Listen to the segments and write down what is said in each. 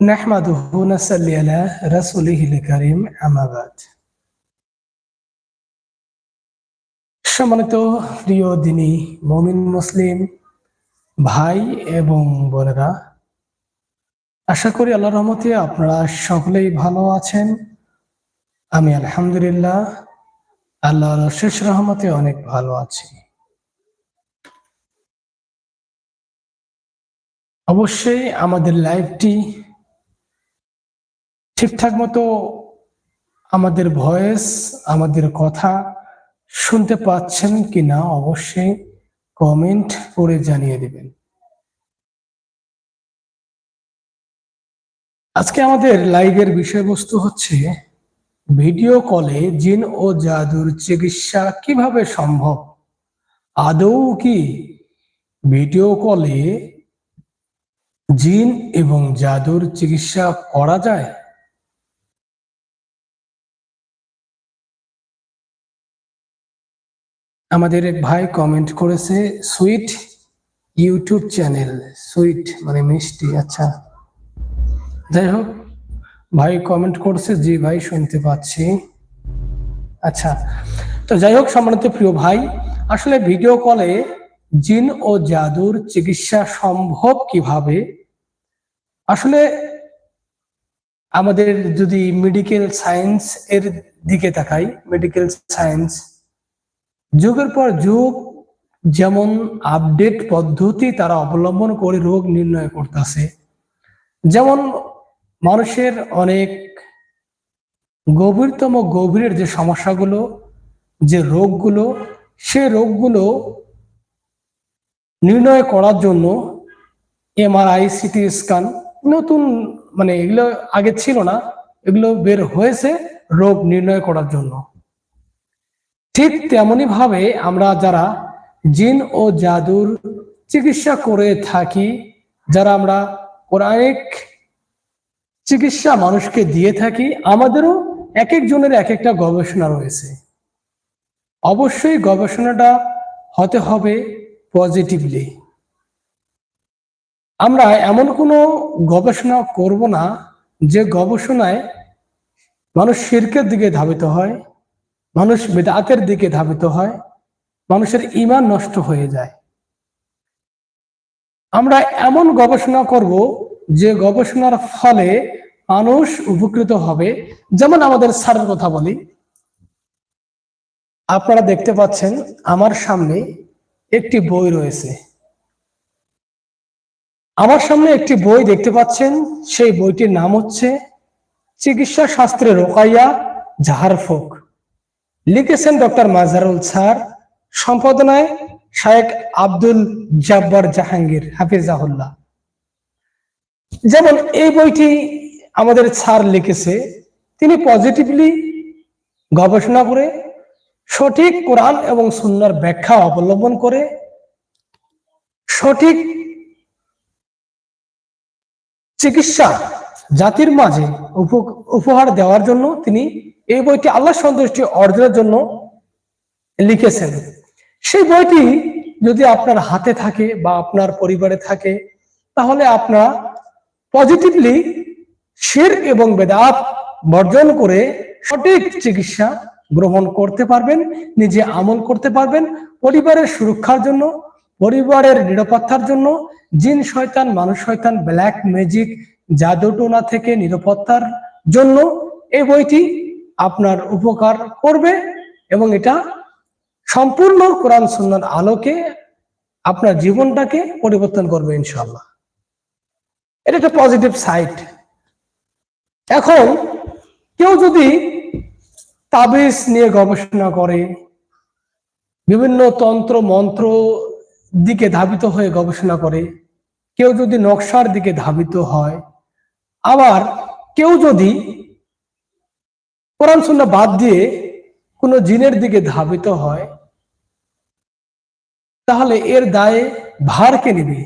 نحمده ونصلي على رسوله الكريم أما بعد সম্মানিত প্রিয় দিনী মমিন মুসলিম ভাই এবং বোনেরা আশা করি আল্লাহ রহমতে আপনারা সকলেই ভালো আছেন আমি আলহামদুলিল্লাহ আল্লাহর শেষ রহমতে অনেক ভালো আছি অবশ্যই আমাদের লাইভটি ঠিকঠাক মতো আমাদের ভয়েস, আমাদের কথা শুনতে পাচ্ছেন কিনা অবশ্যই কমেন্ট করে জানিয়ে দেবেন। আজকে আমাদের লাইভের বিষয়বস্তু হচ্ছে ভিডিও কলে জিন ও জাদুর চিকিৎসা কীভাবে সম্ভব? আদৌ কি ভিডিও কলে জিন এবং জাদুর চিকিৎসা করা যায়? আমাদের এক ভাই কমেন্ট করেছে সুইট ইউটিউব চ্যানেল সুইট মানে মিষ্টি আচ্ছা। যাই হোক, ভাই কমেন্ট করছে, জি ভাই, শুনতে পাচ্ছি। আচ্ছা তো যাই হোক, সম্মানিত প্রিয় ভাই, আসলে ভিডিও কলে জিন ও জাদুর চিকিৎসা সম্ভব কীভাবে? আসলে আমাদের যদি মেডিকেল সায়েন্স এর দিকে তাকাই মেডিকেল সায়েন্স যুগের পর যুগ, যেমন আপডেট পদ্ধতি তারা অবলম্বন করে রোগ নির্ণয় করতেছে। যেমন মানুষের অনেক গভীরতম গভীরের যে সমস্যাগুলো, যে রোগগুলো, সে রোগগুলো নির্ণয় করার জন্য এমআরআই, সিটি স্ক্যান, নতুন মানে এগুলো আগে ছিল না, এগুলো বের হয়েছে রোগ নির্ণয় করার জন্য। ঠিক তেমনি ভাবে আমরা যারা জিন ও জাদুর চিকিৎসা করে থাকি, যারা আমরা কোরআনিক চিকিৎসা মানুষকে দিয়ে থাকি, আমাদেরও এক একজনের এক একটা গবেষণা রয়েছে। অবশ্যই গবেষণাটা হতে হবে পজিটিভলি আমরা এমন কোনো গবেষণা করব না যে গবেষণায় মানুষ শির্কের দিকে ধাবিত হয় মানুষ বেদাতের দিকে ধাবিত হয়, মানুষের ইমান নষ্ট হয়ে যায়। আমরা এমন গবেষণা করব যে গবেষণার ফলে মানুষ উপকৃত হবে। যেমন আমাদের স্যারের কথা বলি। আপনারা দেখতে পাচ্ছেন আমার সামনে একটি বই রয়েছে। আমার সামনে একটি বই দেখতে পাচ্ছেন, সেই বইটির নাম হচ্ছে চিকিৎসা শাস্ত্রে রোকাইয়া জাহারফোক। লিখেছেন ডক্টর মাজারুল স্যার, সম্পাদনায় শায়েক আব্দুল জাব্বার জাহাঙ্গীর, হাফিজাহুল্লাহ। যেমন এই বইটি আমাদের স্যার লিখেছে, তিনি পজিটিভলি গবেষণা করে, সঠিক কোরআন এবং সুন্নার ব্যাখ্যা অবলম্বন করে, সঠিক চিকিৎসা জাতির মাঝে উপহার দেওয়ার জন্য তিনি এই বইটি আল্লাহ সন্তুষ্টি অর্জনের জন্য লিখেছেন। সেই বইটি যদি আপনার হাতে থাকে বা আপনার পরিবারে থাকে, তাহলে আপনার পজিটিভলি শির এবং বেদাত বর্জন করে সঠিক চিকিৎসা গ্রহণ করতে পারবেন, নিজে আমল করতে পারবেন, পরিবারের সুরক্ষার জন্য, পরিবারের নিরাপত্তার জন্য, জিন শয়তান, মানুষ শয়তান ব্ল্যাক ম্যাজিক জাদুটোনা থেকে নিরাপত্তার জন্য এই বইটি আপনার উপকার করবে এবং এটা সম্পূর্ণ কোরআন সুন্নার আলোকে আপনার জীবনটাকে পরিবর্তন করবে ইনশাল্লাহ এটা একটা পজিটিভ সাইড এখন কেউ যদি তাবিজ নিয়ে গবেষণা করে, বিভিন্ন তন্ত্র, মন্ত্র দিকে ধাবিত হয়ে গবেষণা করে, কেউ যদি নকশার দিকে ধাবিত হয়, আবার কেউ যদি কোরআন সুন্না বাদ দিয়ে কোনো জিনের দিকে ধাবিত হয়, তাহলে এর দায়ে ভার কে নিবে?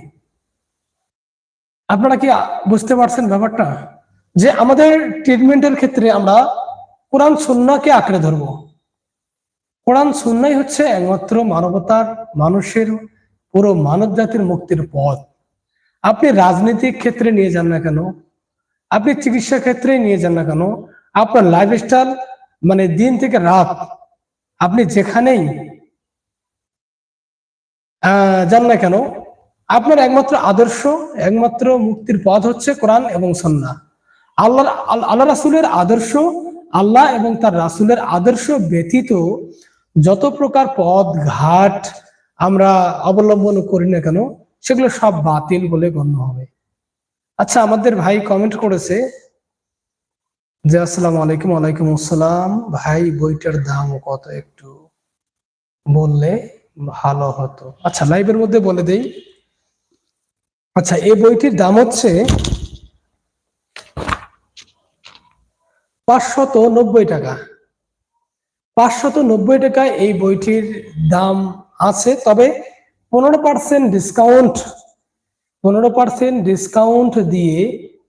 আপনারা কি বুঝতে পারছেন ব্যাপারটা? যে আমাদের ট্রিটমেন্টের ক্ষেত্রে আমরা কোরআন সুন্নাকে আঁকড়ে ধরবো। কোরআন সুন্নাই হচ্ছে একমাত্র মানবতার, মানুষের, পুরো মানব জাতির মুক্তির পথ। আপনি রাজনৈতিক ক্ষেত্রে নিয়ে যান না কেন? আপনি চিকিৎসা ক্ষেত্রে নিয়ে যান না কেন? আপনার লাইফস্টাইল মানে দিন থেকে রাত আপনি যেখানেই যান না কেন আপনার একমাত্র আদর্শ একমাত্র মুক্তির পথ হচ্ছে কোরআন এবং সন্না আল্লাহ আল্লাহ রাসুলের আদর্শ আল্লাহ এবং তার রাসুলের আদর্শ ব্যতীত যত প্রকার পথ ঘাট আমরা অবলম্বন করি না কেন সেগুলো সব বাতিল বলে গণ্য হবে। আচ্ছা আমাদের ভাই কমেন্ট করেছে যে আসসালামু আলাইকুম, ওয়ালাইকুম আসসালাম। ভাই, বইটার দাম কত একটু বললে ভালো হতো। আচ্ছা লাইভের মধ্যে বলে দেই। আচ্ছা এই বইটির দাম হচ্ছে পাঁচশত নব্বই টাকা। পাঁচশত নব্বই টাকায় এই বইটির দাম আছে, তবে পনেরো পার্সেন্ট ডিসকাউন্ট পনেরো পার্সেন্ট ডিসকাউন্ট দিয়ে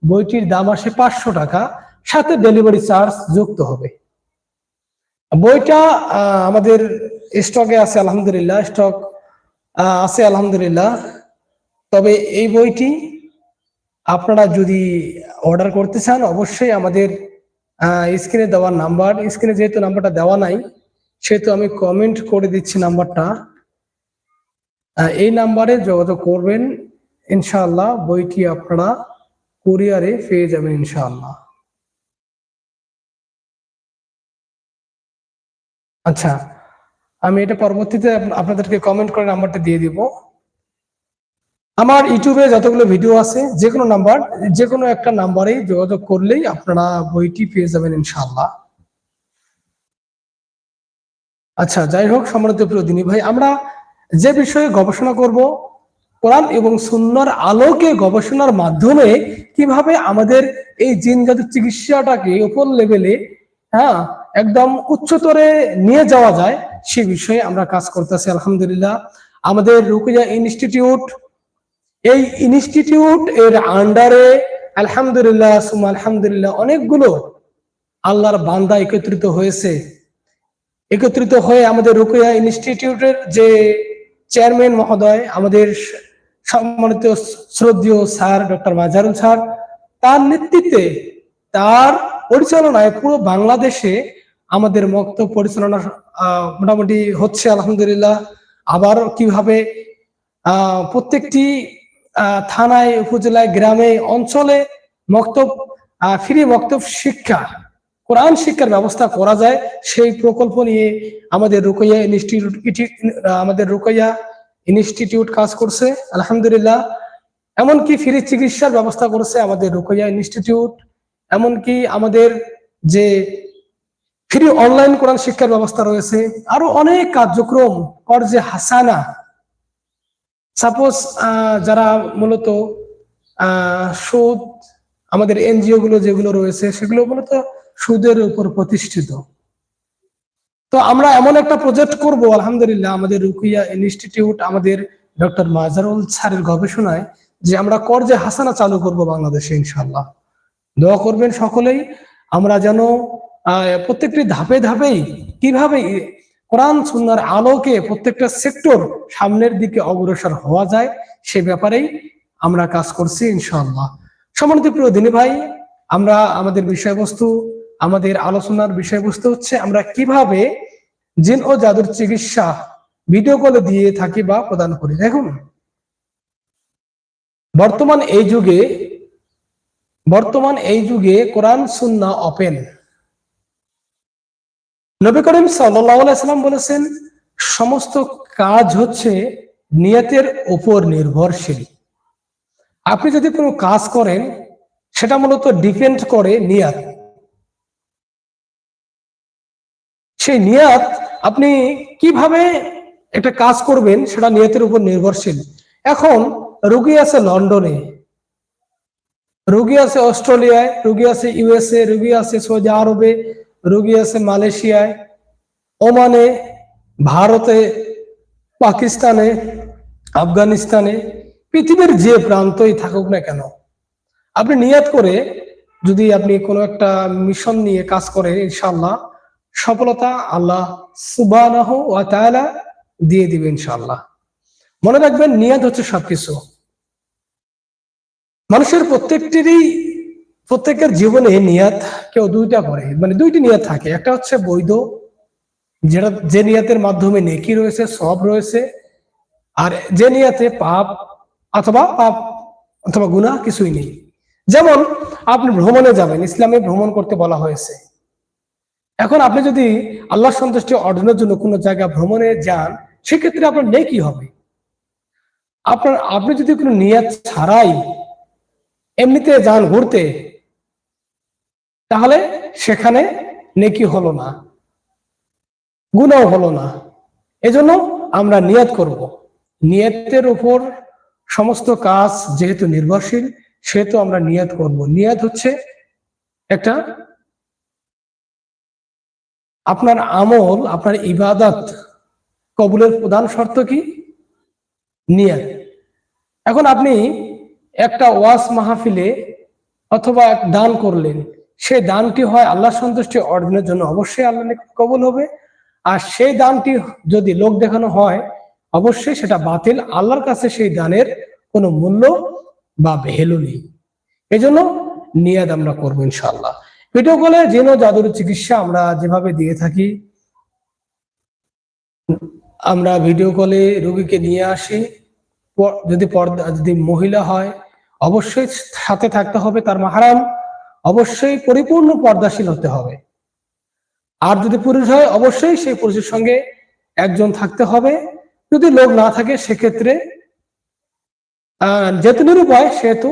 বইটির দাম আসে পাঁচশো টাকা। সাথে ডেলিভারি চার্জ যুক্ত হবে। বইটা আমাদের স্টকে আছে, আলহামদুলিল্লাহ স্টক আছে, আলহামদুলিল্লাহ। তবে এই বইটি আপনারা যদি অর্ডার করতে চান, অবশ্যই আমাদের স্ক্রিনে দেওয়া নাম্বার স্ক্রিনে যেহেতু নাম্বারটা দেওয়া নাই, সেহেতু আমি কমেন্ট করে দিচ্ছি নাম্বারটা এই নাম্বারে যোগাযোগ করবেন, ইনশাআল্লাহ বইটি আপনারা কুরিয়ারে পেয়ে যাবেন, ইনশাআল্লাহ। আচ্ছা আমি এটা পরবর্তীতে আপনাদেরকে কমেন্ট করে নাম্বারটা দিয়ে দিব। আমার ইউটিউবে যতগুলো ভিডিও আছে যে কোনো নাম্বার যে কোনো একটা নাম্বারেই যোগাযোগ করলেই আপনারা বইটি পেয়ে যাবেন ইনশাআল্লাহ। আচ্ছা যাই হোক, সম্মানিত প্রিয় দিনী ভাই, আমরা যে বিষয়ে গবেষণা করব, কোরআন এবং সুন্নার আলোকে গবেষণার মাধ্যমে কীভাবে আমাদের এই জিন জাতির চিকিৎসাটাকে উপর লেভেলে হ্যাঁ একদম উচ্চতরে নিয়ে যাওয়া যায়, সে বিষয়ে আমরা কাজ করতেছি, আলহামদুলিল্লাহ। আমাদের রুকিয়া ইনস্টিটিউট, এই ইনস্টিটিউট এর আন্ডারে আলহামদুলিল্লাহ সুমা আলহামদুলিল্লাহ, অনেকগুলো আল্লাহর বান্দা একত্রিত হয়েছে। একত্রিত হয়ে আমাদের রুকিয়া ইনস্টিটিউটের যে চেয়ারম্যান মহোদয়, আমাদের সম্মানিত শ্রদ্ধেয় স্যার ডক্টর মাজারুল স্যার, তার নেতৃত্বে তার পরিচালনায় পুরো বাংলাদেশে আমাদের মক্ত পরিচালনা মোটামুটি হচ্ছে আলহামদুলিল্লাহ। আবার কীভাবে প্রত্যেকটি থানায়, উপজেলায়, গ্রামে, অঞ্চলে মক্তব ফ্রি মক্তব শিক্ষা, কোরআন শিক্ষার ব্যবস্থা করা যায়, সেই প্রকল্প নিয়ে আমাদের রুকইয়া ইনস্টিটিউট আমাদের রুকইয়া ইনস্টিটিউট কাজ করছে, আলহামদুলিল্লাহ। এমনকি ফ্রি চিকিৎসার ব্যবস্থা করেছে আমাদের রুকইয়া ইনস্টিটিউট। এমনকি আমাদের যে ফ্রি অনলাইন কোরআন শিক্ষার ব্যবস্থা রয়েছে। আরও অনেক কার্যক্রম, কর্জে হাসানা। সাপোজ যারা মূলত সুদ, আমাদের এনজিও গুলো যেগুলো রয়েছে, সেগুলো মূলত সুদের উপর প্রতিষ্ঠিত। তো আমরা এমন একটা প্রজেক্ট করব, আলহামদুলিল্লাহ, আমাদের রুকিয়া ইনস্টিটিউট, আমাদের ডক্টর মাজারুল স্যারের গবেষণায়, যে আমরা কর্জে হাসানা চালু করব বাংলাদেশে ইনশাল্লাহ দোয়া করবেন সকলেই, আমরা যেন প্রত্যেকটি ধাপে ধাপেই কীভাবে কোরআন সুন্নার আলোকে প্রত্যেকটা সেক্টর সামনের দিকে অগ্রসর হওয়া যায় সে ব্যাপারেই আমরা কাজ করছি, ইনশাআল্লাহ। সম্মানিত প্রিয় দিনী ভাই, আমরা আমাদের বিষয়বস্তু, আমাদের আলোচনার বিষয়বস্তু হচ্ছে আমরা কীভাবে জিন ও জাদুর চিকিৎসা ভিডিও কলে দিয়ে থাকি বা প্রদান করি। দেখুন, বর্তমান এই যুগে, বর্তমান এই যুগে কোরআন সুন্না ওপেন নবী করিম সাল্লাম বলেছেন, সমস্ত কাজ হচ্ছে নিয়তের উপর নির্ভরশীল। আপনি যদি কোনো কাজ করেন, সেটা মূলত ডিপেন্ড করে নিয়াত। সেই নিয়াত আপনি কীভাবে একটা কাজ করবেন, সেটা নিয়তের উপর নির্ভরশীল। এখন, রুগী আছে লন্ডনে, রুগী আছে অস্ট্রেলিয়ায়, রুগী আছে ইউএসএ, রুগী আছে সৌদি আরবে রুগী আছে মালয়েশিয়ায়, ওমানে, ভারতে, পাকিস্তানে, আফগানিস্তানে, পৃথিবীর যে প্রান্তই থাকুক না কেন, আপনি নিয়াত করে যদি আপনি কোনো একটা মিশন নিয়ে কাজ করেন ইনশাল্লাহ সফলতা আল্লাহ সুবাহ দিয়ে দিবে ইনশাল্লাহ মনে রাখবেন, নিয়াত হচ্ছে সবকিছু। মানুষের প্রত্যেকটিরই প্রত্যেকের জীবনে নিয়াত কেউ দুইটা করে মানে দুইটি নিয়াত থাকে। একটা হচ্ছে বৈধ, যেটা, যে নিয়াতের মাধ্যমে নেকি রয়েছে সব রয়েছে, আর যে নিয়াতে পাপ অথবা পাপ অথবা গুনাহ কিছুই নেই। যেমন আপনি ভ্রমণে যাবেন, ইসলামে ভ্রমণ করতে বলা হয়েছে। এখন আপনি যদি আল্লাহ সন্তুষ্টি অর্জনের জন্য কোনো জায়গা ভ্রমণে যান, সেক্ষেত্রে আপনার নেকি হবে। আপনার, আপনি যদি কোনো নিয়াত ছাড়াই এমনিতে যান ঘুরতে তাহলে সেখানে নেকি হলো না গুণাও হলো না। এজন্য আমরা নিয়াত করব। নিয়তের উপর সমস্ত কাজ যেহেতু নির্ভরশীল, সেহেতু আমরা নিয়াত করব। নিয়াত হচ্ছে একটা আপনার আমল, আপনার ইবাদত কবুলের প্রধান শর্ত কি? নিয়াত। এখন আপনি একটা ওয়াস মাহফিলে অথবা দান করলেন সেই দানটি হয় আল্লাহ সন্তুষ্টি অর্জনের জন্য। অবশ্যই আল্লাহ কবুল হবে। আর সেই দানটি যদি লোক দেখানো হয়, অবশ্যই সেটা বাতিল। আল্লাহর কাছে সেই দানের কোনো মূল্য বা ভ্যালু নেই। এজন্য নিয়াদ আমরা করব ইনশাল্লাহ ভিডিও কলে যেন জাদুর চিকিৎসা আমরা যেভাবে দিয়ে থাকি, আমরা ভিডিও কলে রোগীকে নিয়ে আসি। যদি পর্দা, যদি মহিলা হয়, অবশ্যই সাথে থাকতে হবে, তার মাহারাম। অবশ্যই পরিপূর্ণ পর্দাশীল হতে হবে। আর যদি পুরুষ হয় অবশ্যই সেই পুরুষের সঙ্গে একজন থাকতে হবে। যদি লোক না থাকে সেক্ষেত্রে আহ, যেহেতু নিরুপায় সেহেতু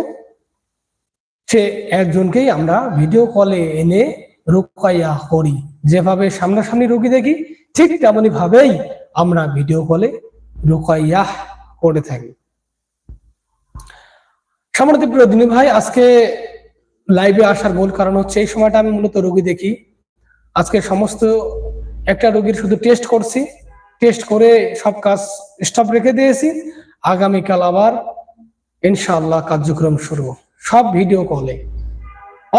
সে একজনকেই আমরা ভিডিও কলে এনে রুকাইয়া করি। যেভাবে সামনাসামনি রোগী দেখি ঠিক তেমনি ভাবেই আমরা ভিডিও কলে রুকাইয়া করে থাকি। সম্মানিত প্রিয় দিনী ভাই আজকে লাইভে আসার মূল কারণ হচ্ছে, এই সময়টা আমি মূলত রোগী দেখি। আজকে সমস্ত একটা রোগীর শুধু টেস্ট করছি। টেস্ট করে সব কাজ স্টপ রেখে দিয়েছি। আগামীকাল আবার ইনশাআল্লাহ কার্যক্রম শুরু। সব ভিডিও কলে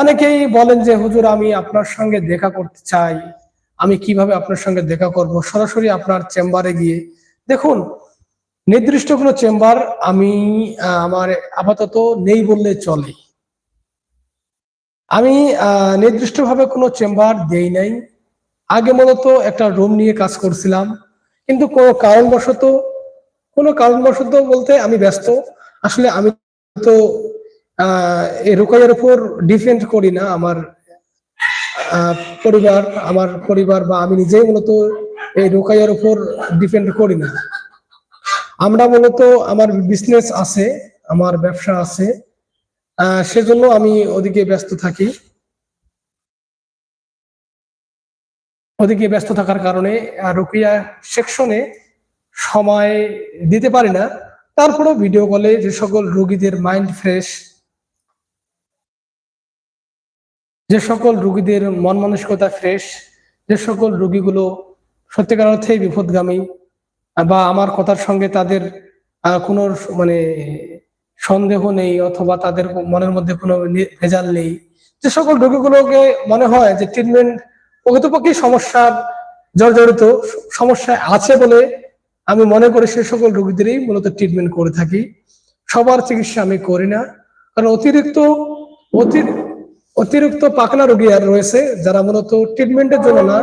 অনেকেই বলেন যে, হুজুর, আমি আপনার সঙ্গে দেখা করতে চাই। আমি কীভাবে আপনার সঙ্গে দেখা করব? সরাসরি আপনার চেম্বারে গিয়ে। দেখুন, নির্দিষ্ট কোনো চেম্বার আমি আমার আপাতত নেই বললে চলে। আমি নির্দিষ্টভাবে কোনো চেম্বার দেই নাই। আগে মূলত একটা রুম নিয়ে কাজ করছিলাম, কিন্তু কোনো কারণবশত কোনো কারণবশত বলতে আমি ব্যস্ত। আসলে আমি তো এই রোকাইয়ের উপর ডিপেন্ড করি না আমার পরিবার আমার পরিবার বা আমি নিজেই মূলত এই রোকাইয়ের উপর ডিপেন্ড করি না। আমরা মূলত, আমার বিজনেস আছে, আমার ব্যবসা আছে। সেজন্য আমি ওদিকে ব্যস্ত থাকি। ওদিকে ব্যস্ত থাকার কারণে রোকিয়া সেকশনে সময় দিতে পারি না। তারপরেও ভিডিও কলে যে সকল রুগীদের মাইন্ড ফ্রেশ, যে সকল রুগীদের মন মানসিকতা ফ্রেশ, যে সকল রুগীগুলো সত্যিকার অর্থেই বিপদগামী, বা আমার কথার সঙ্গে তাদের কোনো মানে সন্দেহ নেই অথবা তাদের মনের মধ্যে কোনো ভেজাল নেই। যে সকল রোগীগুলোকে মনে হয় যে ট্রিটমেন্ট প্রকৃতপক্ষে সমস্যার জর্জরিত স- সমস্যায় আছে বলে আমি মনে করি সে সকল রোগীদেরই মূলত ট্রিটমেন্ট করে থাকি। সবার চিকিৎসা আমি করি না। কারণ অতিরিক্ত, অতি- অতিরিক্ত পাকনা রোগী আর রয়েছে যারা মূলত ট্রিটমেন্টের জন্য না।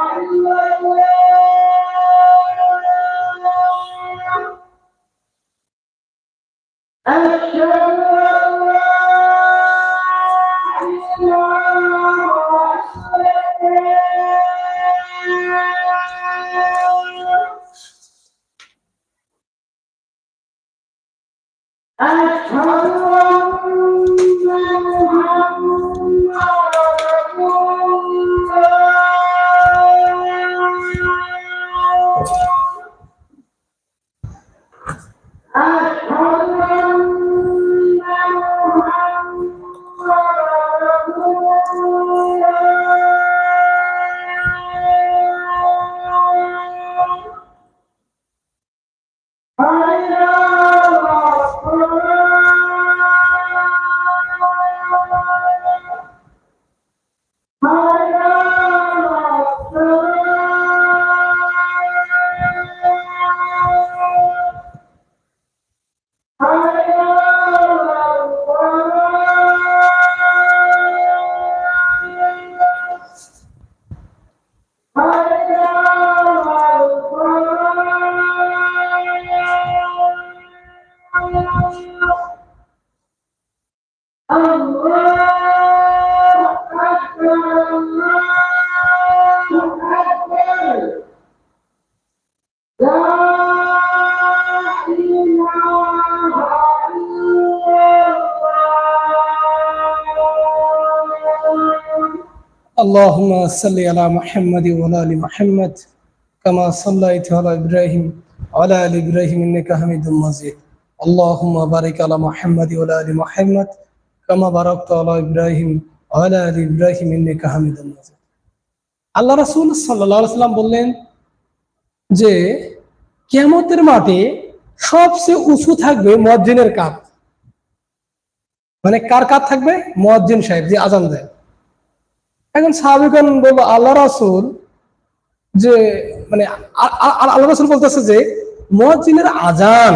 اللهم صل على محمد وعلى ال محمد كما صليت على ابراهيم وعلى ال ابراهيم انك حميد مجيد اللهم بارك على محمد وعلى ال محمد كما باركت على ابراهيم وعلى ال ابراهيم انك حميد مجيد আল্লাহ রাসূল সাল্লাল্লাহু আলাইহি সাল্লাম বললেন যে কিয়ামতের মাঠে সবচেয়ে উঁচু থাকবে মুয়াজ্জিনের কাপ মানে কার কাপ থাকবে মুয়াজ্জিন সাহেব যে আজান দেয় এখন সাহাবিগণ বলল, আল্লাহ রাসূল যে মানে আল্লাহ রাসূল বলতেছে যে, মুয়াজ্জিনের আজান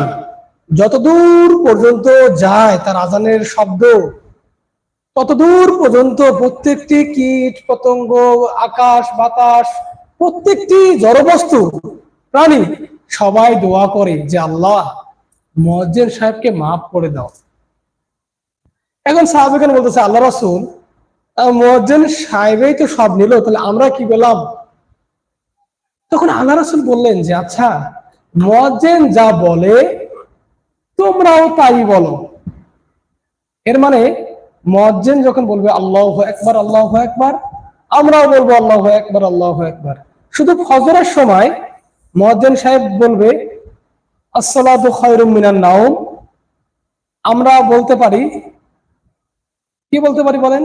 যতদূর পর্যন্ত যায়, তার আজানের শব্দ, ততদূর পর্যন্ত প্রত্যেকটি কীট, পতঙ্গ, আকাশ, বাতাস, প্রত্যেকটি জড়বস্তু, প্রাণী সবাই দোয়া করে যে, আল্লাহ, মুয়াজ্জিন সাহেবকে মাফ করে দাও। এখন সাহাবিগণ বলতেছে, আল্লাহ রাসূল মজ্জেন সাহেবেই তো সব নিল, তাহলে আমরা কি পেলাম? তখন আল্লাহ রাসুল বললেন যে আচ্ছা মজ্জেন যা বলে, তোমরাও তাই বলো। এর মানে মজ্জেন যখন বলবে আল্লাহ একবার আল্লাহ একবার আমরাও বলব আল্লাহ একবার আল্লাহ একবার শুধু ফজরের সময় মজ্জেন সাহেব বলবে, আসসালাতু খায়রুম মিনান নাওম। আমরা বলতে পারি, কি বলতে পারি বলেন?